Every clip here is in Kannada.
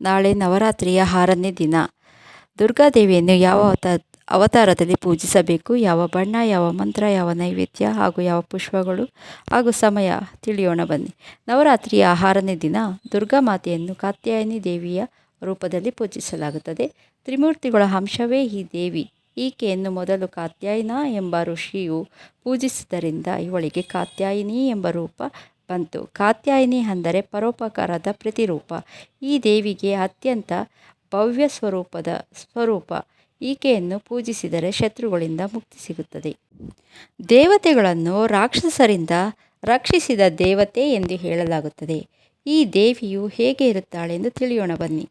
ನಾಳೆ ನವರಾತ್ರಿಯ ಆರನೇ ದಿನ. ದುರ್ಗಾದೇವಿಯನ್ನು ಯಾವ ಅವತ, ಅವತಾರದಲ್ಲಿ ಪೂಜಿಸಬೇಕು? ಯಾವ ಬಣ್ಣ, ಯಾವ ಮಂತ್ರ, ಯಾವ ನೈವೇದ್ಯ ಹಾಗೂ ಯಾವ ಪುಷ್ಪಗಳು ಹಾಗೂ ಸಮಯ? ತಿಳಿಯೋಣ ಬನ್ನಿ. ನವರಾತ್ರಿಯ ಆರನೇ ದಿನ ದುರ್ಗಾ ಮಾತೆಯನ್ನು ಕಾತ್ಯಾಯನಿ ದೇವಿಯ ರೂಪದಲ್ಲಿ ಪೂಜಿಸಲಾಗುತ್ತದೆ. ತ್ರಿಮೂರ್ತಿಗಳ ಅಂಶವೇ ಈ ದೇವಿ. ಈಕೆಯನ್ನು ಮೊದಲು ಕಾತ್ಯಾಯನ ಎಂಬ ಋಷಿಯು ಪೂಜಿಸಿದ್ದರಿಂದ ಇವಳಿಗೆ ಕಾತ್ಯಾಯಿನಿ ಎಂಬ ರೂಪ ಬಂತು. ಕಾತ್ಯಾಯಿನಿ ಅಂದರೆ ಪರೋಪಕಾರದ ಪ್ರತಿರೂಪ. ಈ ದೇವಿಗೆ ಅತ್ಯಂತ ಭವ್ಯ ಸ್ವರೂಪದ ಸ್ವರೂಪ. ಈಕೆಯನ್ನು ಪೂಜಿಸಿದರೆ ಶತ್ರುಗಳಿಂದ ಮುಕ್ತಿ ಸಿಗುತ್ತದೆ. ದೇವತೆಗಳನ್ನು ರಾಕ್ಷಸರಿಂದ ರಕ್ಷಿಸಿದ ದೇವತೆ ಎಂದು ಹೇಳಲಾಗುತ್ತದೆ. ಈ ದೇವಿಯು ಹೇಗೆ ಇರುತ್ತಾಳೆ ಎಂದು ತಿಳಿಯೋಣ ಬನ್ನಿ.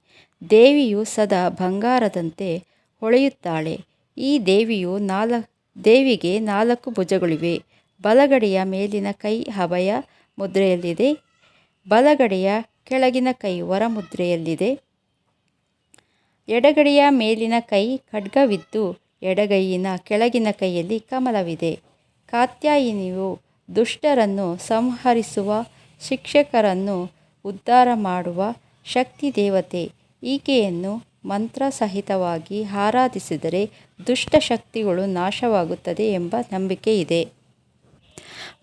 ದೇವಿಯು ಸದಾ ಬಂಗಾರದಂತೆ ಹೊಳೆಯುತ್ತಾಳೆ. ಈ ದೇವಿಯು ನಾಲ್ಕು ದೇವಿಗೆ ನಾಲ್ಕು ಭುಜಗಳಿವೆ. ಬಲಗಡೆಯ ಮೇಲಿನ ಕೈ ಅಭಯ ಮುದ್ರೆಯಲ್ಲಿದೆ. ಬಲಗಡೆಯ ಕೆಳಗಿನ ಕೈ ವರ ಮುದ್ರೆಯಲ್ಲಿದೆ. ಎಡಗಡೆಯ ಮೇಲಿನ ಕೈ ಖಡ್ಗವಿದ್ದು, ಎಡಗೈಯಿನ ಕೆಳಗಿನ ಕೈಯಲ್ಲಿ ಕಮಲವಿದೆ. ಕಾತ್ಯಾಯಿನಿಯು ದುಷ್ಟರನ್ನು ಸಂಹರಿಸುವ, ಶಿಕ್ಷಕರನ್ನು ಉದ್ಧಾರ ಮಾಡುವ ಶಕ್ತಿ ದೇವತೆ. ಈಕೆಯನ್ನು ಮಂತ್ರ ಸಹಿತವಾಗಿ ಆರಾಧಿಸಿದರೆ ದುಷ್ಟ ಶಕ್ತಿಗಳು ನಾಶವಾಗುತ್ತದೆ ಎಂಬ ನಂಬಿಕೆ ಇದೆ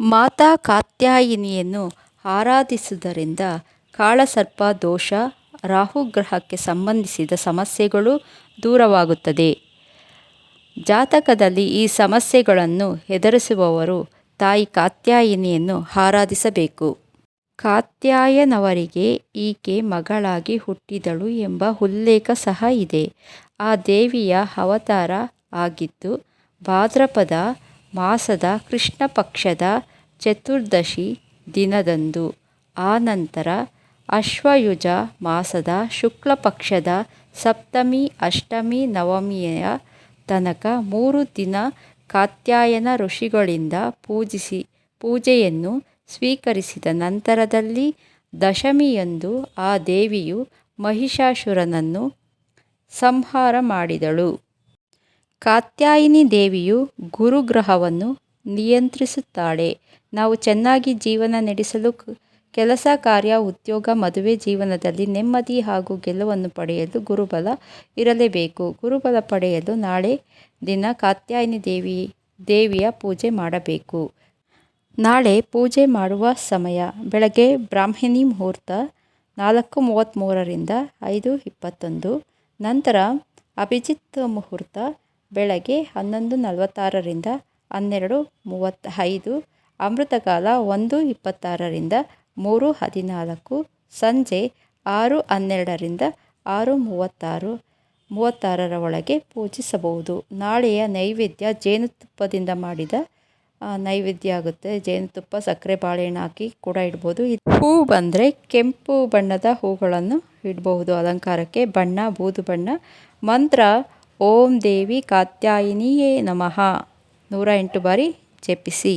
ಮಾತಾ ಕಾತ್ಯಾಯಿನಿಯನ್ನು ಆರಾಧಿಸುವುದರಿಂದ ಕಾಳಸರ್ಪ ದೋಷ ರಾಹುಗ್ರಹಕ್ಕೆ ಸಂಬಂಧಿಸಿದ ಸಮಸ್ಯೆಗಳು ದೂರವಾಗುತ್ತದೆ. ಜಾತಕದಲ್ಲಿ ಈ ಸಮಸ್ಯೆಗಳನ್ನು ಎದುರಿಸುವವರು ತಾಯಿ ಕಾತ್ಯಾಯಿನಿಯನ್ನು ಆರಾಧಿಸಬೇಕು. ಕಾತ್ಯಾಯನವರಿಗೆ ಈಕೆ ಮಗಳಾಗಿ ಹುಟ್ಟಿದಳು ಎಂಬ ಉಲ್ಲೇಖ ಸಹ ಇದೆ. ಆ ದೇವಿಯ ಅವತಾರ ಆಗಿದ್ದು ಭಾದ್ರಪದ ಮಾಸದ ಕೃಷ್ಣ ಪಕ್ಷದ ಚತುರ್ದಶಿ ದಿನದಂದು. ಆನಂತರ ಅಶ್ವಯುಜ ಮಾಸದ ಶುಕ್ಲ ಪಕ್ಷದ ಸಪ್ತಮಿ, ಅಷ್ಟಮಿ, ನವಮಿಯ ತನಕ ಮೂರು ದಿನ ಕಾತ್ಯಾಯನ ಋಷಿಗಳಿಂದ ಪೂಜಿಸಿ, ಪೂಜೆಯನ್ನು ಸ್ವೀಕರಿಸಿದ ನಂತರದಲ್ಲಿ ದಶಮಿಯಂದು ಆ ದೇವಿಯು ಮಹಿಷಾಸುರನನ್ನು ಸಂಹಾರ ಮಾಡಿದಳು. ಕಾತ್ಯಾಯಿನಿ ದೇವಿಯು ಗುರುಗ್ರಹವನ್ನು ನಿಯಂತ್ರಿಸುತ್ತಾಳೆ. ನಾವು ಚೆನ್ನಾಗಿ ಜೀವನ ನಡೆಸಲು ಕೆಲಸ, ಕಾರ್ಯ, ಉದ್ಯೋಗ, ಮದುವೆ ಜೀವನದಲ್ಲಿ ನೆಮ್ಮದಿ ಹಾಗೂ ಗೆಲುವನ್ನು ಪಡೆಯಲು ಗುರುಬಲ ಇರಲೇಬೇಕು. ಗುರುಬಲ ಪಡೆಯಲು ನಾಳೆ ದಿನ ಕಾತ್ಯಾಯಿನಿ ದೇವಿ, ದೇವಿಯ ಪೂಜೆ ಮಾಡಬೇಕು. ನಾಳೆ ಪೂಜೆ ಮಾಡುವ ಸಮಯ ಬೆಳಗ್ಗೆ ಬ್ರಾಹ್ಮಿಣಿ ಮುಹೂರ್ತ ನಾಲ್ಕು ಮೂವತ್ತ್ಮೂರರಿಂದ ಐದು ಇಪ್ಪತ್ತೊಂದು. ನಂತರ ಅಭಿಜಿತ್ ಮುಹೂರ್ತ ಬೆಳಗ್ಗೆ ಹನ್ನೊಂದು ನಲವತ್ತಾರರಿಂದ ಹನ್ನೆರಡು ಮೂವತ್ತೈದು, ಅಮೃತಕಾಲ ಒಂದು ಇಪ್ಪತ್ತಾರರಿಂದ ಮೂರು ಹದಿನಾಲ್ಕು, ಸಂಜೆ ಆರು ಹನ್ನೆರಡರಿಂದ ಆರು ಮೂವತ್ತಾರು, ಮೂವತ್ತಾರರ ಒಳಗೆ ಪೂಜಿಸಬಹುದು. ನಾಳೆಯ ನೈವೇದ್ಯ ಜೇನುತುಪ್ಪದಿಂದ ಮಾಡಿದ ನೈವೇದ್ಯ ಆಗುತ್ತೆ. ಜೇನುತುಪ್ಪ, ಸಕ್ಕರೆ, ಬಾಳೆಹಣ್ಣು ಹಾಕಿ ಕೂಡ ಇಡ್ಬೋದು. ಹೂ ಬಂದರೆ ಕೆಂಪು ಬಣ್ಣದ ಹೂಗಳನ್ನು ಇಡಬಹುದು. ಅಲಂಕಾರಕ್ಕೆ ಬಣ್ಣ, ಬೂದು ಬಣ್ಣ, ಮಂತ್ರ ಓಂ ದೇವಿ ಕಾತ್ಯಾಯಿನಿಯೇ ನಮಃ. ನೂರ ಎಂಟು ಬಾರಿ ಜಪಿಸಿ.